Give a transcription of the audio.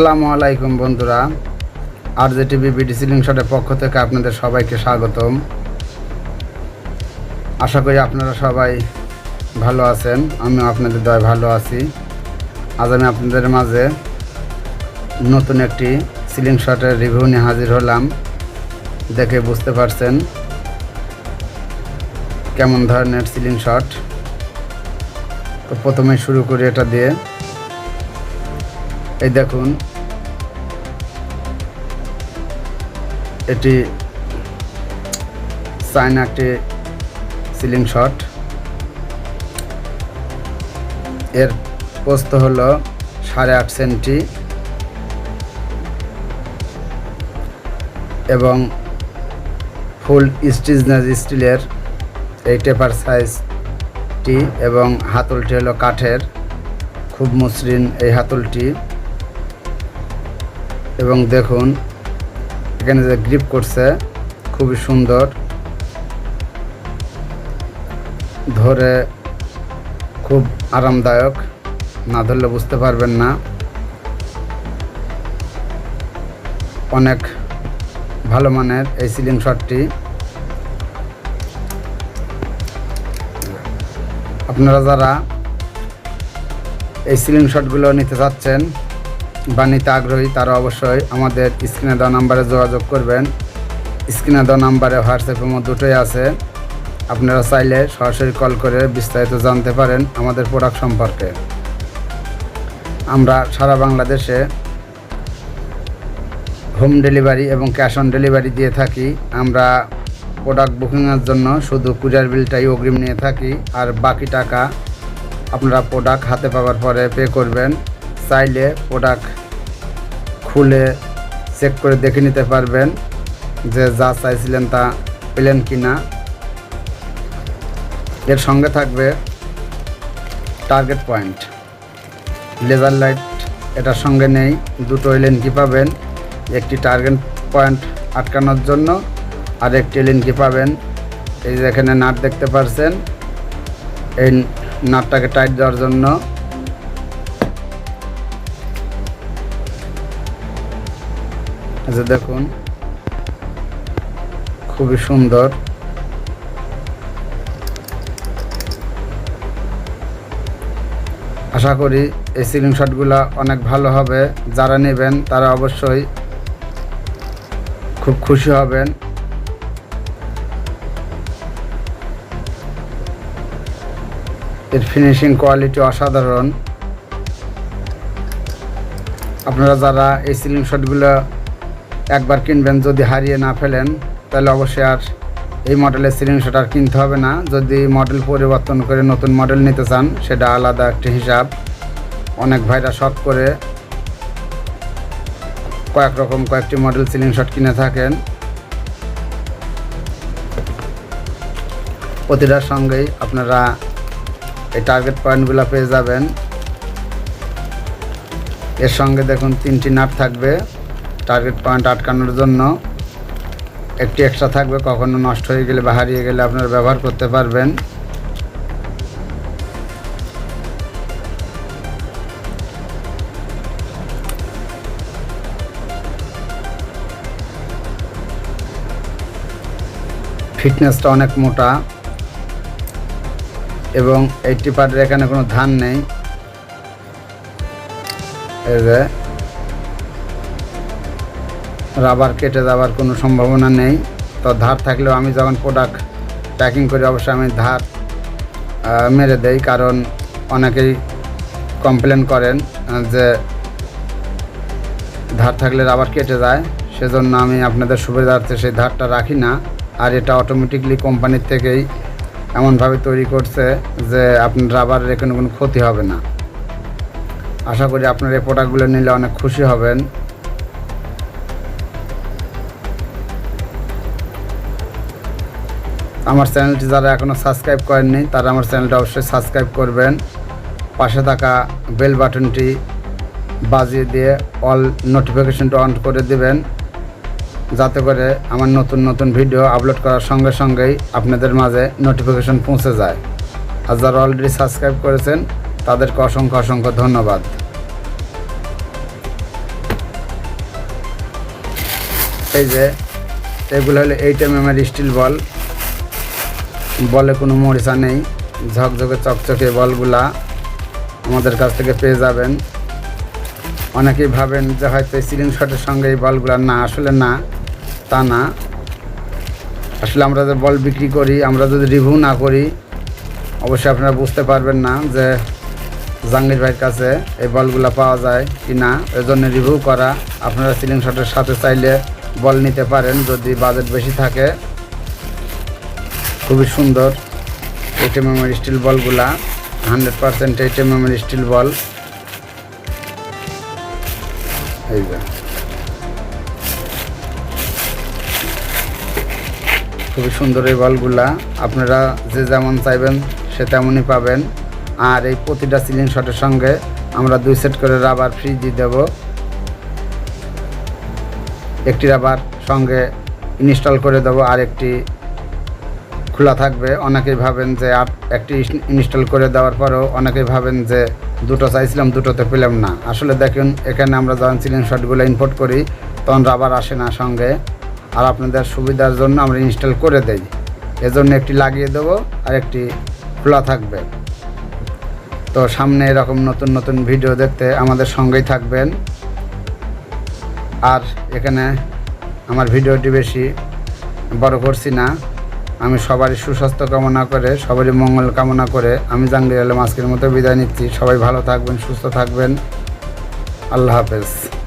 আসসালামু আলাইকুম বন্ধুরা। আর জে টিভি বিডি সিলিং শটের পক্ষ থেকে আপনাদের সবাইকে স্বাগতম। আশা করি আপনারা সবাই ভালো আছেন, আমিও আপনাদের দয় ভালো আছি। আজ আমি আপনাদের মাঝে নতুন একটি সিলিং শটের রিভিউ নিয়ে হাজির হলাম। দেখে বুঝতে পারছেন কেমন ধরনের সিলিং শট। তো প্রথমে শুরু করি এটা দিয়ে। এই দেখুন এটি চায়না একটি সিলিং শট। এর পোস্ত হলো সাড়ে আট সেন্টি। এবং ফুল স্টিজনেস স্টিলের এই টেপার সাইজটি এবং হাতলটি হলো কাঠের। খুব মসৃণ এই হাতলটি। এবং দেখুন এখানে যে গ্রিপ করছে, খুবই সুন্দর। ধরে খুব আরামদায়ক, না ধরলে বুঝতে পারবেন না। অনেক ভালো মানের এই সিলিং শটটি আপনারা যারা এই সিলিং শটগুলো নিতে চাচ্ছেন বা নিতে আগ্রহী, তারা অবশ্যই আমাদের স্ক্রিনে দেওয়া নাম্বারে যোগাযোগ করবেন। স্ক্রিনে দেওয়া নাম্বারে হোয়াটসঅ্যাপ মধ্যে দুটোই আছে। আপনারা চাইলে সরাসরি কল করে বিস্তারিত জানতে পারেন আমাদের প্রোডাক্ট সম্পর্কে। আমরা সারা বাংলাদেশে হোম ডেলিভারি এবং ক্যাশ অন ডেলিভারি দিয়ে থাকি। আমরা প্রোডাক্ট বুকিংয়ের জন্য শুধু কুরিয়ার বিলটাই অগ্রিম নিয়ে থাকি। আর বাকি টাকা আপনারা প্রোডাক্ট হাতে পাওয়ার পরে পে করবেন। চাইলে প্রোডাক্ট খুলে চেক করে দেখে নিতে পারবেন যে যা চাইছিলেন তা পেলেন কি না এর সঙ্গে থাকবে টার্গেট পয়েন্ট লেজার লাইট এটার সঙ্গে নেই, দুটো এলএনকি পাবেন? একটি টার্গেট পয়েন্ট আটকানোর জন্য আর একটি এলএনকি পাবেন? এই যে এখানে নাট দেখতে পারছেন, এই নাটটাকে টাইট দেওয়ার জন্য যে দেখুন, খুবই সুন্দর। আশা করি এই সিলিং শটগুলো অনেক ভালো হবে। যারা নেবেন, তারা অবশ্যই খুব খুশি হবেন। এর ফিনিশিং কোয়ালিটি অসাধারণ। আপনারা যারা এই সিলিং শটগুলো একবার কিনবেন, যদি হারিয়ে না ফেলেন, তাহলে অবশ্যই আর এই মডেলের সিলিং শট আর কিনতে হবে না। যদি মডেল পরিবর্তন করে নতুন মডেল নিতে চান, সেটা আলাদা একটি হিসাব। অনেক ভাইরা শখ করে কয়েক রকম কয়েকটি মডেল সিলিং শট কিনে থাকেন। প্রতিটার সঙ্গেই আপনারা এই টার্গেট পয়েন্টগুলো পেয়ে যাবেন। এর সঙ্গে দেখুন তিনটি নাট থাকবে। টার্গেট পয়েন্ট আটকানোর জন্য একটি এক্সট্রা থাকবে, কখনো নষ্ট হয়ে গেলে বা হারিয়ে গেলে আপনারা ব্যবহার করতে পারবেন। ফিটনেসটা অনেক মোটা এবং এই পার্টের এখানে কোনো ধান নেই। এই রাবার কেটে যাওয়ার কোনো সম্ভাবনা নেই। তো ধার থাকলেও আমি যখন প্রোডাক্ট প্যাকিং করি, অবশ্যই আমি ধার মেরে দেই। কারণ অনেকেই কমপ্লেন করেন যে ধার থাকলে রাবার কেটে যায়। সেজন্য আমি আপনাদের সুবিধার্থে সেই ধারটা রাখি না। আর এটা অটোমেটিকলি কোম্পানির থেকেই এমনভাবে তৈরি করছে যে আপনার রাবারের এখানে কোনো ক্ষতি হবে না। আশা করি আপনার এই প্রোডাক্টগুলো নিলে অনেক খুশি হবেন। আমার চ্যানেলটি যারা এখনও সাবস্ক্রাইব করেননি, তারা আমার চ্যানেলটা অবশ্যই সাবস্ক্রাইব করবেন। পাশে থাকা বেল বাটনটি বাজিয়ে দিয়ে অল নোটিফিকেশনটা অন করে দিবেন, যাতে করে আমার নতুন নতুন ভিডিও আপলোড করার সঙ্গে সঙ্গেই আপনাদের মাঝে নোটিফিকেশন পৌঁছে যায়। আর যারা অলরেডি সাবস্ক্রাইব করেছেন, তাদেরকে অসংখ্য অসংখ্য ধন্যবাদ। এই যে, এগুলো হলো এইট এম এর স্টিল বল। বলে কোনো মরিচা নেই। ঝকঝকে চকচকে বলগুলা আমাদের কাছ থেকে পেয়ে যাবেন। অনেকেই ভাবেন যে হয়তো সিলিং শটের সঙ্গে এই বলগুলা না, আসলে না, তা না। আসলে আমরা যে বল বিক্রি করি, আমরা যদি রিভিউ না করি, অবশ্যই আপনারা বুঝতে পারবেন না যে জাহাঙ্গীর ভাইয়ের কাছে এই বলগুলো পাওয়া যায় কি না। এর জন্য রিভিউ করা, আপনারা সিলিং শটের সাথে চাইলে বল নিতে পারেন যদি বাজেট বেশি থাকে। খুবই সুন্দর এইট এম এর স্টিল বলগুলা হান্ড্রেড পার্সেন্ট এর স্টিল বল এই খুবই সুন্দর এই বলগুলা আপনারা যে যেমন চাইবেন সে তেমনই পাবেন। আর এই প্রতিটা সিলিং শটের সঙ্গে আমরা দুই সেট করে রাবার ফ্রি দিয়ে দেবো। একটি রাবার সঙ্গে ইনস্টল করে দেবো আর একটি খোলা থাকবে। অনেকেই ভাবেন যে আর একটি ইনস্টল করে দেওয়ার পরেও অনেকেই ভাবেন যে দুটো চাইছিলাম, দুটোতে পেলাম না। আসলে দেখুন, এখানে আমরা যখন সিলিং শটগুলো ইম্পোর্ট করি, তখন রাবার আসে না সঙ্গে। আর আপনাদের সুবিধার জন্য আমরা ইনস্টল করে দেই। এজন্য একটি লাগিয়ে দেবো, আর একটি খোলা থাকবে। তো সামনে এরকম নতুন নতুন ভিডিও দেখতে আমাদের সঙ্গেই থাকবেন। আর এখানে আমার ভিডিওটি বেশি বড় করছি না। আমি সবারই সুস্বাস্থ্য কামনা করে, সবারই মঙ্গল কামনা করে আমি জাঙ্গির আলম আজকের মতো বিদায় নিচ্ছি। সবাই ভালো থাকবেন, সুস্থ থাকবেন। আল্লাহ হাফেজ।